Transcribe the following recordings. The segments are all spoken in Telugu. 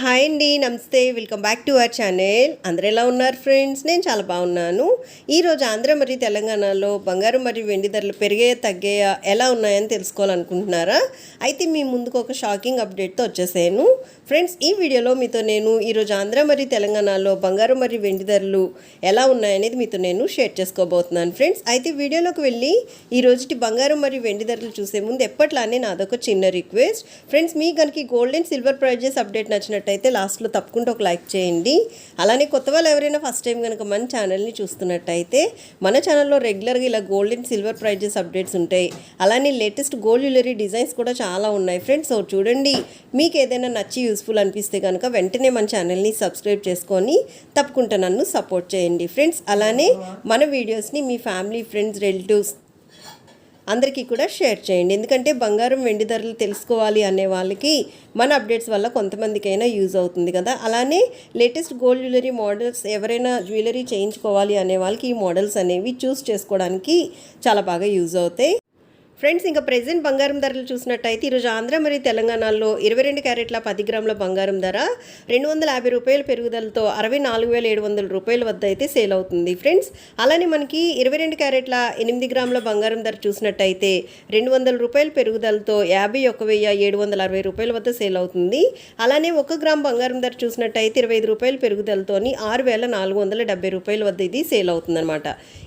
హాయ్ అండి namaste. Welcome back to our channel అందరూ ఎలా ఉన్నారు ఫ్రెండ్స్ నేను చాలా బాగున్నాను. ఈరోజు ఆంధ్ర మరియు తెలంగాణలో బంగారం మరియు వెండి ధరలు పెరిగాయా తగ్గాయా ఎలా ఉన్నాయని తెలుసుకోవాలనుకుంటున్నారా? అయితే మీ ముందుకు ఒక షాకింగ్ అప్డేట్తో వచ్చేసాను. ఫ్రెండ్స్ ఈ వీడియోలో మీతో నేను ఈరోజు ఆంధ్ర మరియు తెలంగాణలో బంగారం మరియు వెండి ధరలు ఎలా ఉన్నాయనేది మీతో నేను షేర్ చేసుకోబోతున్నాను. ఫ్రెండ్స్ అయితే వీడియోలోకి వెళ్ళి ఈ రోజుటి బంగారం మరియు వెండి ధరలు చూసే ముందు ఎప్పట్లానే నాదొక చిన్న రిక్వెస్ట్ ఫ్రెండ్స్ మీ కనుక gold and silver prizes update నచ్చినట్టు నచ్చినట్టయితే లాస్ట్లో తప్పకుండా ఒక లైక్ చేయండి. అలానే కొత్త వాళ్ళు ఎవరైనా ఫస్ట్ టైం కనుక మన ఛానల్ని చూస్తున్నట్టయితే మన ఛానల్లో రెగ్యులర్గా ఇలా gold and silver prizes updates ఉంటాయి. అలానే లేటెస్ట్ గోల్డ్ జ్యువెలరీ డిజైన్స్ కూడా చాలా ఉన్నాయి ఫ్రెండ్స్ సో చూడండి. మీకు ఏదైనా నచ్చి యూస్ఫుల్ అనిపిస్తే కనుక వెంటనే మన ఛానల్ని సబ్స్క్రైబ్ చేసుకొని తప్పకుండా నన్ను సపోర్ట్ చేయండి ఫ్రెండ్స్ అలానే మన వీడియోస్ని మీ ఫ్యామిలీ ఫ్రెండ్స్ రిలేటివ్స్ అందరికీ కూడా షేర్ చేయండి. ఎందుకంటే బంగారం వెండి ధరలు తెలుసుకోవాలి అనే వాళ్ళకి మన అప్డేట్స్ వల్ల కొంతమందికైనా యూజ్ అవుతుంది కదా. అలానే లేటెస్ట్ గోల్డ్ జ్యువెలరీ మోడల్స్ ఎవరైనా జ్యువెలరీ చేయించుకోవాలి అనే వాళ్ళకి ఈ మోడల్స్ అనేవి చూస్ చేసుకోవడానికి చాలా బాగా యూజ్ అవుతాయి. ఫ్రెండ్స్ ఇంకా ప్రెసెంట్ బంగారం ధరలు చూసినట్టయితే ఈరోజు ఆంధ్ర మరియు తెలంగాణలో ఇరవై రెండు క్యారెట్ల పది గ్రాముల బంగారం ధర రెండు వందల యాభై రూపాయల పెరుగుదలతో అరవై నాలుగు వేల ఏడు వందల రూపాయల వద్ద అయితే సేల్ అవుతుంది. ఫ్రెండ్స్ అలానే మనకి ఇరవై రెండు క్యారెట్ల ఎనిమిది గ్రాముల బంగారం ధర చూసినట్టయితే రెండు వందల రూపాయల పెరుగుదలతో యాభై ఒక వెయ్యి ఏడు వందల అరవై రూపాయల వద్ద సేల్ అవుతుంది. అలానే ఒక గ్రామ్ బంగారం ధర చూసినట్టయితే ఇరవై ఐదు రూపాయల పెరుగుదలతోని ఆరు వేల నాలుగు వందల డెబ్బై రూపాయల వద్ద ఇది సేల్ అవుతుందన్నమాట.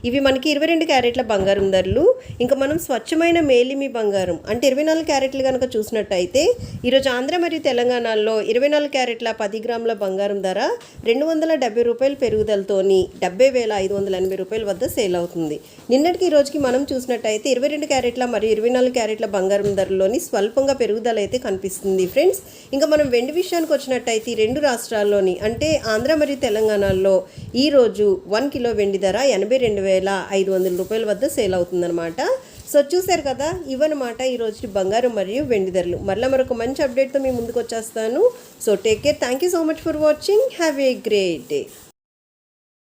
ఇవి మనకి ఇరవై రెండు క్యారెట్ల బంగారం ధరలు. ఇంకా మనం స్వచ్ఛమైన మేలిమి బంగారం. అంటే ఇరవై నాలుగు క్యారెట్లు కనుక చూసినట్టయితే ఈరోజు ఆంధ్ర మరియు తెలంగాణలో ఇరవై నాలుగు క్యారెట్ల పది గ్రాముల బంగారం ధర రెండు వందల డెబ్బై రూపాయల పెరుగుదలతోని డెబ్బై వేల ఐదు వందల ఎనభై రూపాయల వద్ద సేల్ అవుతుంది. నిన్నటికి ఈ రోజుకి మనం చూసినట్టయితే ఇరవై రెండు క్యారెట్ల మరియు ఇరవై నాలుగు క్యారెట్ల బంగారం ధరలోని స్వల్పంగా పెరుగుదల అయితే కనిపిస్తుంది ఫ్రెండ్స్. ఇంకా మనం వెండి విషయానికి వచ్చినట్టయితే ఈ రెండు రాష్ట్రాల్లోని అంటే ఆంధ్ర మరియు తెలంగాణలో ఈ రోజు వన్ కిలో వెండి ధర ఎనభై రెండు వేల ఐదు వందల రూపాయల వద్ద సేల్ అవుతుందన్నమాట. సో చూశారు కదా ఇవన్నమాట ఈరోజు బంగారు బంగారం మరియు వెండి ధరలు. మరలా మరొక మంచి అప్డేట్తో మీ ముందుకు వచ్చేస్తాను. So take care thank you so much for watching have a great day